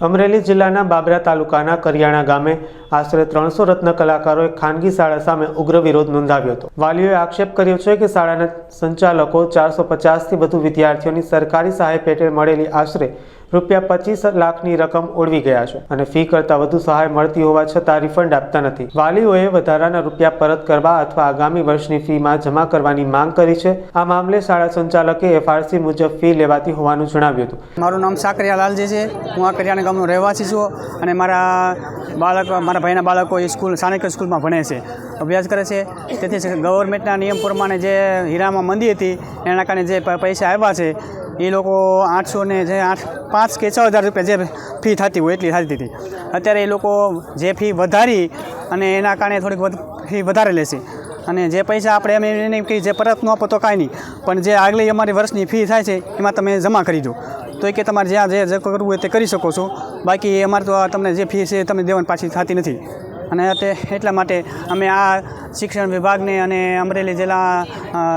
અમરેલી જિલ્લાના બાબરા તાલુકાના કરિયાણા ગામે આશરે ત્રણસો રત્ન કલાકારોએ ખાનગી શાળા સામે ઉગ્ર વિરોધ નોંધાવ્યો હતો. વાલીઓએ આક્ષેપ કર્યો છે કે શાળાના સંચાલકો ચારસો પચાસથી વધુ વિદ્યાર્થીઓની સરકારી સહાય પેટે મળેલી આશરે રૂપિયા પચીસ લાખની રકમ ઓળવી ગયા છે અને ફી કરતાં વધુ સહાય મળતી હોવા છતાં રિફંડ આપતા નથી. વાલીઓએ વધારાના રૂપિયા પરત કરવા અથવા આગામી વર્ષની ફીમાં જમા કરવાની માંગ કરી છે. આ મામલે શાળા સંચાલકે એફઆરસી મુજબ ફી લેવાતી હોવાનું જણાવ્યું હતું. મારું નામ સાકરિયા લાલજી છે. હું આ કરિયાણા ગામનો રહેવાસી છું અને મારા બાળક, મારા ભાઈના બાળકો એ સ્કૂલ, સ્થાનિક સ્કૂલમાં ભણે છે. અભ્યાસ કરે છે. તેથી ગવર્મેન્ટના નિયમ પ્રમાણે જે હીરામાં મંદી હતી, એના કારણે જે પૈસા આવ્યા છે એ લોકો આઠસો ને જે આઠ, પાંચ કે છ હજાર રૂપિયા જે ફી થતી હોય એટલી થતી હતી. અત્યારે એ લોકો જે ફી વધારી અને એના કારણે થોડીક ફી વધારે લેશે. અને જે પૈસા આપણે એમ એને કે જે પરત ન આપો તો કાંઈ નહીં. પણ જે આગલી અમારી વર્ષની ફી થાય છે, એમાં તમે જમા કરી દો. તો એ કે તમારે જ્યાં જે કરવું હોય તે કરી શકો છો. બાકી અમારે તો તમને જે ફી છે એ તમને દેવાની પાછી થતી નથી. અને તે એટલા માટે અમે આ શિક્ષણ વિભાગને અને અમરેલી જિલ્લા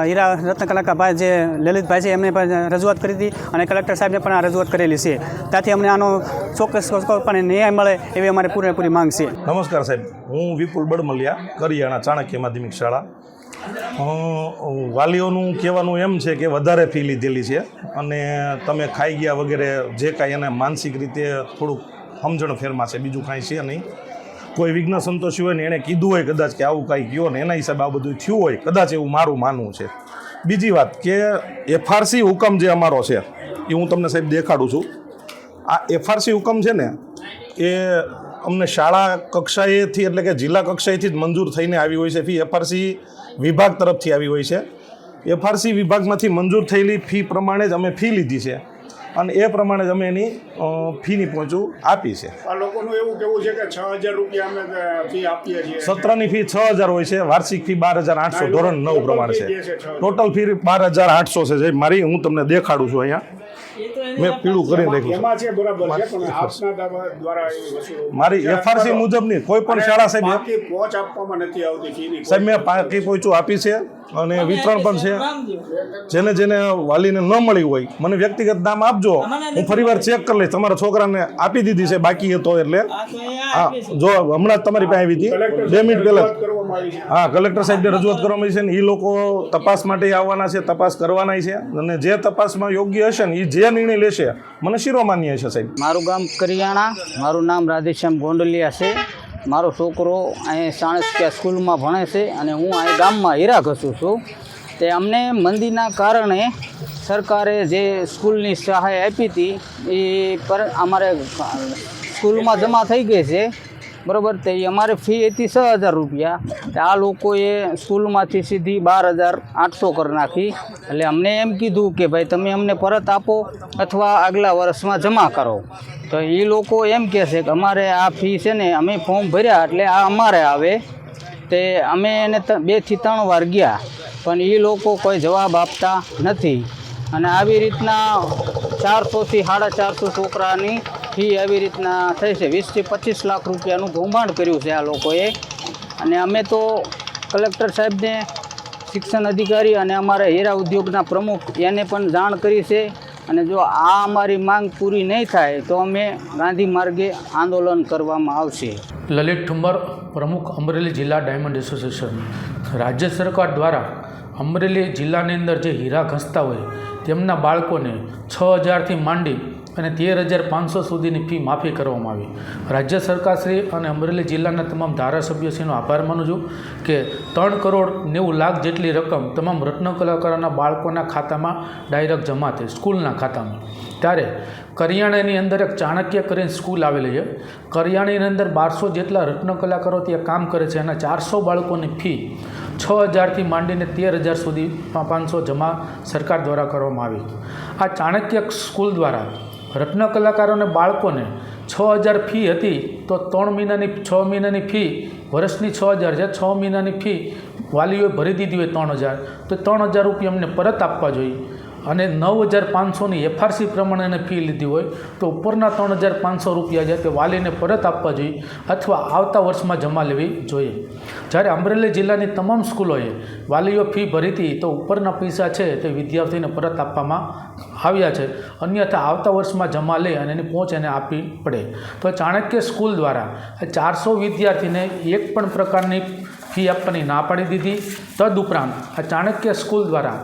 હીરા રત્ન કલાકારભાઈ જે લલિતભાઈ છે, એમને પણ રજૂઆત કરી હતી અને કલેક્ટર સાહેબને પણ આ રજૂઆત કરેલી છે. ત્યાંથી અમને આનો ચોક્કસ પણ ન્યાય મળે એવી અમારી પૂરેપૂરી માંગ છે. નમસ્કાર સાહેબ. હું વિપુલ બડમલિયા, કરિયાણા ચાણક્ય માધ્યમિક શાળા. વાલીઓનું કહેવાનું એમ છે કે વધારે ફી લીધેલી છે અને તમે ખાઈ ગયા વગેરે જે કાંઈ એને માનસિક રીતે થોડુંક સમજણ ફેરમાં છે, બીજું કાંઈ છે નહીં. કોઈ વિઘ્ન સંતોષી હોય ને એણે કીધું હોય કદાચ કે આવું કાંઈ કહો ને એના હિસાબે આ બધું થયું હોય, કદાચ એવું મારું માનવું છે. બીજી વાત કે એફઆરસી હુકમ જે અમારો છે, એ હું તમને સાહેબ દેખાડું છું. આ એફઆરસી હુકમ છે ને, એ અમને શાળા કક્ષાએથી એટલે કે જિલ્લા કક્ષાએથી જ મંજૂર થઈને આવી હોય છે. ફી એફઆરસી વિભાગ તરફથી આવી હોય છે. એફઆરસી વિભાગમાંથી મંજૂર થયેલી ફી પ્રમાણે જ અમે ફી લીધી છે. અને એ પ્રમાણે જ અમે એની ફીની પહોંચું આપી છે. આ લોકોનું એવું કેવું છે કે છ હજાર રૂપિયા અમે ફી આપીએ છીએ. સત્રની ફી છ હજાર હોય છે વાર્ષિક ફી બાર હજાર આઠસો ધોરણ નવ પ્રમાણે છે. ટોટલ ફી બાર હજાર આઠસો છે જે મારી હું તમને દેખાડું છું અહીંયા. મેં પીળું કરી રાખ્યું છે. એમાં છે બરાબર છે પણ આપના દાવા દ્વારા એ વસ્તુ મારી એફઆરસી મુજબની કોઈ પણ શાળા સાહેબ પહોંચ આપવામાં નથી આવતી સાહેબ મેં પાકી પહોંચું આપી છે. અને વિતરણ પણ છે. જેને જેને વાલીને ન મળી હોય મને વ્યક્તિગત નામ આપજો. હું ફરીવાર ચેક કરી લઈશ. તમારા છોકરાને આપી દીધી છે બાકી હતો એટલે. હા જો હમણાં જ તમારી પાસે આવી હતી. બે મિનિટ પહેલા હા કલેક્ટર સાહેબને રજૂઆત કરવામાં આવી છે ને એ લોકો તપાસ માટે આવવાના છે તપાસ કરવાના છે. અને જે તપાસમાં યોગ્ય હશે ને એ જે નિર્ણય લેશે મને શિરોમાન્ય છે સાહેબ. મારું ગામ કરિયાણા મારું નામ રાધેશ્યામ ગોંડલિયા છે. મારો છોકરો અહીં ચાણક્ય સ્કૂલમાં ભણે છે અને હું અહીં ગામમાં હીરા ઘસું છું. તે અમને મંદીના કારણે સરકારે જે સ્કૂલની સહાય આપી હતી, એ પર અમારે સ્કૂલમાં જમા થઈ ગઈ છે. બરાબર? તે અમારે ફી હતી છ હજાર રૂપિયા. આ લોકોએ સ્કૂલમાંથી સીધી બાર હજાર આઠસો કરી નાખી. એટલે અમને એમ કીધું કે ભાઈ તમે અમને પરત આપો અથવા આગલા વર્ષમાં જમા કરો. તો એ લોકો એમ કહે છે કે અમારે આ ફી છે ને અમે ફોર્મ ભર્યા એટલે આ અમારે આવે. તે અમે એને બેથી ત્રણ વાર ગયા. પણ એ લોકો કોઈ જવાબ આપતા નથી. અને આવી રીતના ચારસોથી સાડા ચારસો છોકરાની ફી આવી રીતના થઈ છે. વીસથી પચીસ લાખ રૂપિયાનું કૌભાંડ કર્યું છે આ લોકોએ. અને અમે તો કલેક્ટર સાહેબને, શિક્ષણ અધિકારી અને અમારા હીરા ઉદ્યોગના પ્રમુખ એને પણ જાણ કરી છે. અને જો આ અમારી માંગ પૂરી નહીં થાય તો અમે ગાંધી માર્ગે આંદોલન કરવામાં આવશે. લલિત ઠુંબર પ્રમુખ અમરેલી જિલ્લા ડાયમંડ એસોસિએશન. રાજ્ય સરકાર દ્વારા અમરેલી જિલ્લાની અંદર જે હીરા ઘસતા હોય, તેમના બાળકોને છ હજારથી માંડી અને તેર હજાર પાંચસો સુધીની ફી માફી કરવામાં આવી. રાજ્ય સરકારશ્રી અને અમરેલી જિલ્લાના તમામ ધારાસભ્યશ્રીનો આભાર માનું છું કે ત્રણ કરોડ નેવું લાખ જેટલી રકમ તમામ રત્ન કલાકારોના બાળકોના ખાતામાં ડાયરેક્ટ જમા થઈ, સ્કૂલના ખાતામાં. ત્યારે કરિયાણાની અંદર એક ચાણક્ય કરીને સ્કૂલ આવેલી છે. કરિયાણાની અંદર બારસો જેટલા રત્ન કલાકારો ત્યાં કામ કરે છે અને ચારસો બાળકોની ફી છ હજારથી માંડીને તેર હજાર સુધી પાંચસો જમા સરકાર દ્વારા કરવામાં આવી. આ ચાણક્ય સ્કૂલ દ્વારા રત્ન કલાકારોને બાળકોને છ હજાર ફી હતી તો ત્રણ મહિનાની, છ મહિનાની ફી, વર્ષની છ હજાર છે, છ મહિનાની ફી વાલીઓએ ભરી દીધી હોય ત્રણ હજાર. તો ત્રણ હજાર રૂપિયા અમને પરત આપવા જોઈએ. અને નવ હજાર પાંચસોની એફઆરસી પ્રમાણે એને ફી લીધી હોય તો ઉપરના ત્રણ હજાર પાંચસો રૂપિયા છે તે વાલીને પરત આપવા જોઈએ અથવા આવતા વર્ષમાં જમા લેવી જોઈએ. જ્યારે અમરેલી જિલ્લાની તમામ સ્કૂલોએ વાલીઓ ફી ભરી હતી તો ઉપરના પૈસા છે તે વિદ્યાર્થીને પરત આપવામાં આવ્યા છે. અન્યથા આવતા વર્ષમાં જમા લે અને એની પહોંચ એને આપવી પડે. તો ચાણક્ય સ્કૂલ દ્વારા ચારસો વિદ્યાર્થીને એક પણ પ્રકારની ફી આપવાની ના પાડી દીધી. તદુપરાંત આ ચાણક્ય સ્કૂલ દ્વારા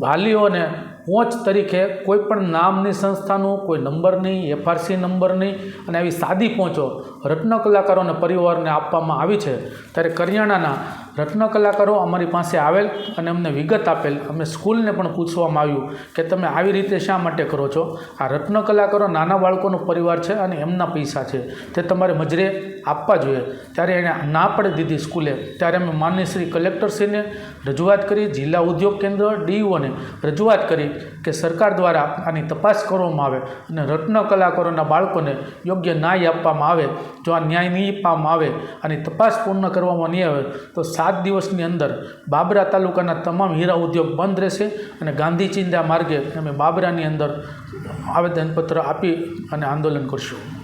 વાલીઓને પહોંચ તરીકે કોઈ પણ નામની સંસ્થાનું, કોઈ નંબરની એફઆરસી નંબરની અને આવી સાદી પહોંચો રત્ન કલાકારોને પરિવારને આપવામાં આવી છે. ત્યારે કરિયાણાના રત્ન કલાકારો અમારી પાસે આવેલ અને અમને વિગત આપેલ અમે સ્કૂલને પણ પૂછવામાં આવ્યું કે તમે આવી રીતે શા માટે કરો છો? આ રત્ન કલાકારો નાના બાળકોનો પરિવાર છે અને એમના પૈસા છે. તે તમારે મજરે આપવા જોઈએ. ત્યારે એણે ના પાડી દીધી સ્કૂલે. ત્યારે અમે માનનીય શ્રી કલેક્ટરશ્રીને રજૂઆત કરી, જિલ્લા ઉદ્યોગ કેન્દ્ર ડીઓને રજૂઆત કરી. કે સરકાર દ્વારા આની તપાસ કરવામાં આવે અને રત્ન કલાકારોના બાળકોને યોગ્ય ન્યાય આપવામાં આવે, જો આ ન્યાય નહીં આપવામાં આવે, આની તપાસ પૂર્ણ કરવામાં નહીં આવે, તો સાત દિવસની અંદર બાબરા તાલુકાના તમામ હીરા ઉદ્યોગ બંધ રહેશે અને ગાંધી ચિંદા માર્ગે અમે બાબરાની અંદર આવેદનપત્ર આપી અને આંદોલન કરશું.